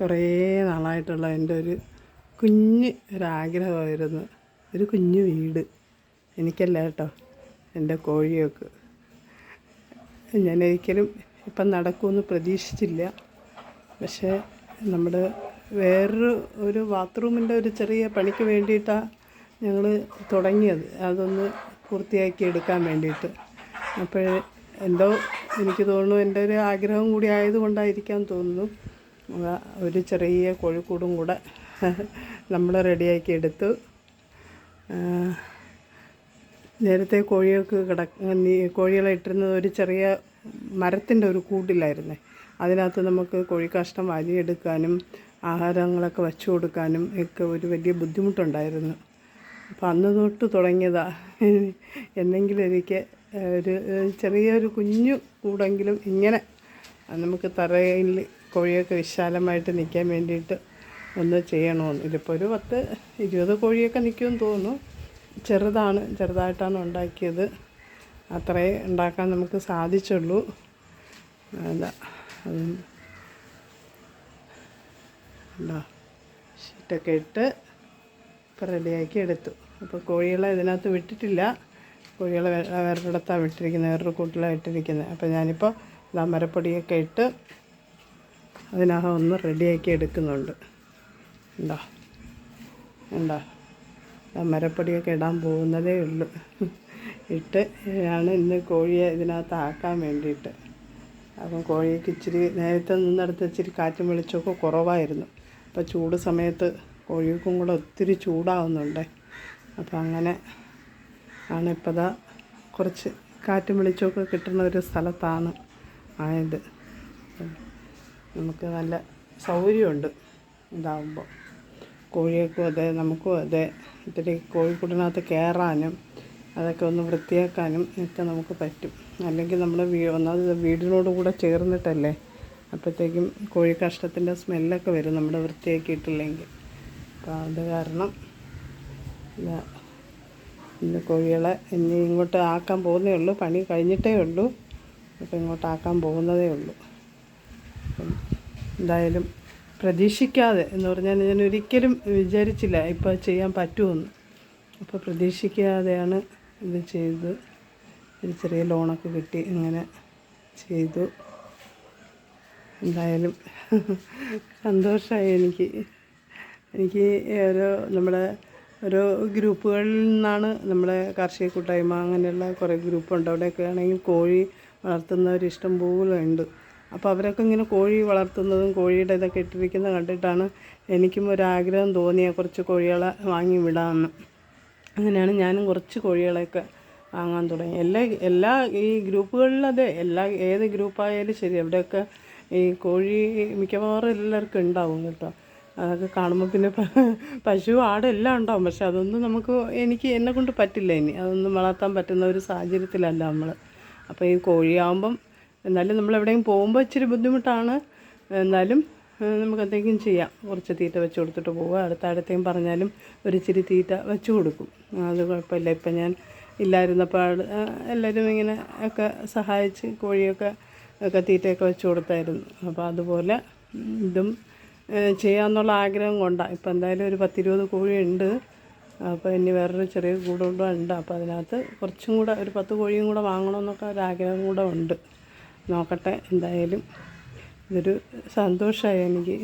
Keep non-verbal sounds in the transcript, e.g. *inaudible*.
കുറേ നാളായിട്ടുള്ള എന്റെ ഒരു കുഞ്ഞ് ഒരാഗ്രഹമായിരുന്നു. ഒരു കുഞ്ഞു വീട്. എനിക്കല്ല കേട്ടോ എന്റെ കോഴിയൊക്കെ. ഞാൻ ഒരിക്കലും ഇപ്പം നടക്കുമെന്ന് പ്രതീക്ഷിച്ചില്ല. പക്ഷേ നമ്മുടെ വേറൊരു ഒരു ബാത്റൂമിന്റെ ഒരു ചെറിയ പണിക്ക് വേണ്ടിയിട്ടാണ് ഞങ്ങൾ തുടങ്ങിയത്. അതൊന്ന് പൂർത്തിയാക്കി എടുക്കാൻ വേണ്ടിയിട്ട്. അപ്പോൾ എന്തോ എനിക്ക് തോന്നുന്നു എന്റെ ഒരു ആഗ്രഹം കൂടി ആയതുകൊണ്ടായിരിക്കാൻ തോന്നുന്നു. ഒരു ചെറിയ കോഴിക്കൂടും കൂടെ *laughs* നമ്മൾ റെഡിയാക്കി എടുത്തു. നേരത്തെ കോഴികൾക്ക് കിട കോഴികളെ ഇട്ടിരുന്നത് ഒരു ചെറിയ മരത്തിന്റെ ഒരു കൂട്ടിലായിരുന്നേ. അതിനകത്ത് നമുക്ക് കോഴിക്കാഷ്ടം വലിയെടുക്കാനും ആഹാരങ്ങളൊക്കെ വച്ചു കൊടുക്കാനും ഒക്കെ ഒരു വലിയ ബുദ്ധിമുട്ടുണ്ടായിരുന്നു. അപ്പം അന്ന് തൊട്ട് തുടങ്ങിയതാ. എന്നെങ്കിലും എനിക്ക് ഒരു ചെറിയൊരു കുഞ്ഞു കൂടെങ്കിലും ഇങ്ങനെ നമുക്ക് തറയിൽ കോഴിയൊക്കെ വിശാലമായിട്ട് നിൽക്കാൻ വേണ്ടിയിട്ട് ഒന്ന് ചെയ്യണമെന്ന്. ഇതിപ്പോൾ ഒരു പത്ത് ഇരുപത് കോഴിയൊക്കെ നിൽക്കുമെന്ന് തോന്നുന്നു. ചെറുതാണ് ചെറുതായിട്ടാണ് ഉണ്ടാക്കിയത്. അത്രേ ഉണ്ടാക്കാൻ നമുക്ക് സാധിച്ചുള്ളൂ. അല്ല അതും എന്താ ഷീറ്റൊക്കെ ഇട്ട് ഇപ്പം റെഡിയാക്കി എടുത്തു. അപ്പോൾ കോഴികളെ ഇതിനകത്ത് വിട്ടിട്ടില്ല. കോഴികളെ വേറൊരിടത്താണ് വിട്ടിരിക്കുന്നത് വേറൊരു കൂട്ടിലാണ് ഇട്ടിരിക്കുന്നത്. അപ്പോൾ ഞാനിപ്പോൾ മരപ്പൊടിയൊക്കെ ഇട്ട് അതിനകം ഒന്ന് റെഡിയാക്കി എടുക്കുന്നുണ്ട്. ഉണ്ടോ ഉണ്ടോ മരപ്പൊടിയൊക്കെ ഇടാൻ പോകുന്നതേ ഉള്ളൂ. ഇട്ട് ആണ് ഇന്ന് കോഴിയെ ഇതിനകത്ത് ആക്കാൻ വേണ്ടിയിട്ട്. അപ്പം കോഴിക്ക് ഇച്ചിരി നേരത്തെ നിന്നെടുത്ത് ഇച്ചിരി കാറ്റും വെളിച്ചമൊക്കെ കുറവായിരുന്നു. അപ്പോൾ ചൂട് സമയത്ത് കോഴിക്കും കൂടെ ഒത്തിരി ചൂടാവുന്നുണ്ട്. അപ്പോൾ അങ്ങനെ ആണ് ഇപ്പോൾ കുറച്ച് കാറ്റും വെളിച്ചമൊക്കെ കിട്ടുന്ന ഒരു സ്ഥലത്താണ് ആയത്. നമുക്ക് നല്ല സൗകര്യമുണ്ട് ഇതാകുമ്പോൾ കോഴികൾക്കും അതെ നമുക്കും അതെ. ഇത്തിരി കോഴിക്കൂടിനകത്ത് കയറാനും അതൊക്കെ ഒന്ന് വൃത്തിയാക്കാനും ഒക്കെ നമുക്ക് പറ്റും. അല്ലെങ്കിൽ നമ്മൾ വീ ഒന്നാമത് വീടിനോട് കൂടെ ചേർന്നിട്ടല്ലേ അപ്പോഴത്തേക്കും കോഴി കഷ്ടത്തിന്റെ സ്മെല്ലൊക്കെ വരും നമ്മൾ വൃത്തിയാക്കിയിട്ടില്ലെങ്കിൽ. അപ്പോൾ അത് കാരണം ഇന്ന് കോഴികളെ ഇനി ഇങ്ങോട്ട് ആക്കാൻ പോകുന്നേ ഉള്ളൂ. പണി കഴിഞ്ഞിട്ടേ ഉള്ളൂ. അപ്പോൾ ഇങ്ങോട്ട് ആക്കാൻ പോകുന്നതേ ഉള്ളൂ. എന്തായാലും പ്രതീക്ഷിക്കാതെ എന്ന് പറഞ്ഞാൽ ഞാൻ ഒരിക്കലും വിചാരിച്ചില്ല ഇപ്പോൾ ചെയ്യാൻ പറ്റുമെന്ന്. അപ്പോൾ പ്രതീക്ഷിക്കാതെയാണ് ഇത് ചെയ്ത് ഒരു ചെറിയ ലോണൊക്കെ കിട്ടി ഇങ്ങനെ ചെയ്തു. എന്തായാലും സന്തോഷമായി എനിക്ക്. എനിക്ക് ഓരോ നമ്മുടെ ഓരോ ഗ്രൂപ്പുകളിൽ നിന്നാണ് നമ്മുടെ കാർഷിക കൂട്ടായ്മ അങ്ങനെയുള്ള കുറേ ഗ്രൂപ്പുണ്ട്. അവിടെയൊക്കെ ആണെങ്കിൽ കോഴി വളർത്തുന്നവർ ഇഷ്ടം പോലെ ഉണ്ട്. അപ്പോൾ അവരൊക്കെ ഇങ്ങനെ കോഴി വളർത്തുന്നതും കോഴിയുടെ ഇതൊക്കെ ഇട്ടിരിക്കുന്നത് കണ്ടിട്ടാണ് എനിക്കും ഒരാഗ്രഹം തോന്നിയ കുറച്ച് കോഴികളെ വാങ്ങി വിടാമെന്ന്. അങ്ങനെയാണ് ഞാനും കുറച്ച് കോഴികളെയൊക്കെ വാങ്ങാൻ തുടങ്ങി. എല്ലാ എല്ലാ ഈ ഗ്രൂപ്പുകളിലും അതെ എല്ലാ ഏത് ഗ്രൂപ്പായാലും ശരി അവിടെയൊക്കെ ഈ കോഴി മിക്കവാറും എല്ലാവർക്കും ഉണ്ടാവും കേട്ടോ. അതൊക്കെ കാണുമ്പോൾ പിന്നെ പശു ആട് എല്ലാം ഉണ്ടാവും. പക്ഷെ അതൊന്നും നമുക്ക് എനിക്ക് എന്നെ കൊണ്ട് പറ്റില്ല ഇനി. അതൊന്നും വളർത്താൻ പറ്റുന്ന ഒരു സാഹചര്യത്തിലല്ല നമ്മൾ അപ്പോൾ ഈ കോഴിയാവുമ്പം എന്നാലും നമ്മൾ എവിടെയും പോകുമ്പോൾ ഇച്ചിരി ബുദ്ധിമുട്ടാണ്. എന്നാലും നമുക്ക് എന്തെങ്കിലും ചെയ്യാം. കുറച്ച് തീറ്റ വെച്ച് കൊടുത്തിട്ട് പോവുക. അടുത്ത അടുത്തേയും പറഞ്ഞാലും ഒരു ഇച്ചിരി തീറ്റ വെച്ച് കൊടുക്കും. അത് കുഴപ്പമില്ല. ഇപ്പം ഞാൻ ഇല്ലായിരുന്നപ്പോൾ എല്ലാവരും ഇങ്ങനെ ഒക്കെ സഹായിച്ച് കോഴിയൊക്കെ ഒക്കെ തീറ്റയൊക്കെ വെച്ച് കൊടുത്തായിരുന്നു. അപ്പോൾ അതുപോലെ ഇതും ചെയ്യാമെന്നുള്ള ആഗ്രഹം കൊണ്ടാണ് ഇപ്പം എന്തായാലും ഒരു പത്തിരുപത് കോഴിയുണ്ട് അപ്പോൾ ഇനി വേറൊരു ചെറിയ കൂടുകൂടെ ഉണ്ട്. അപ്പോൾ അതിനകത്ത് കുറച്ചും കൂടെ ഒരു പത്ത് കോഴിയും കൂടെ വാങ്ങണമെന്നൊക്കെ ഒരാഗ്രഹം കൂടെ ഉണ്ട്. നോക്കട്ടെ എന്തായാലും. ഇതൊരു സന്തോഷമായി എനിക്ക്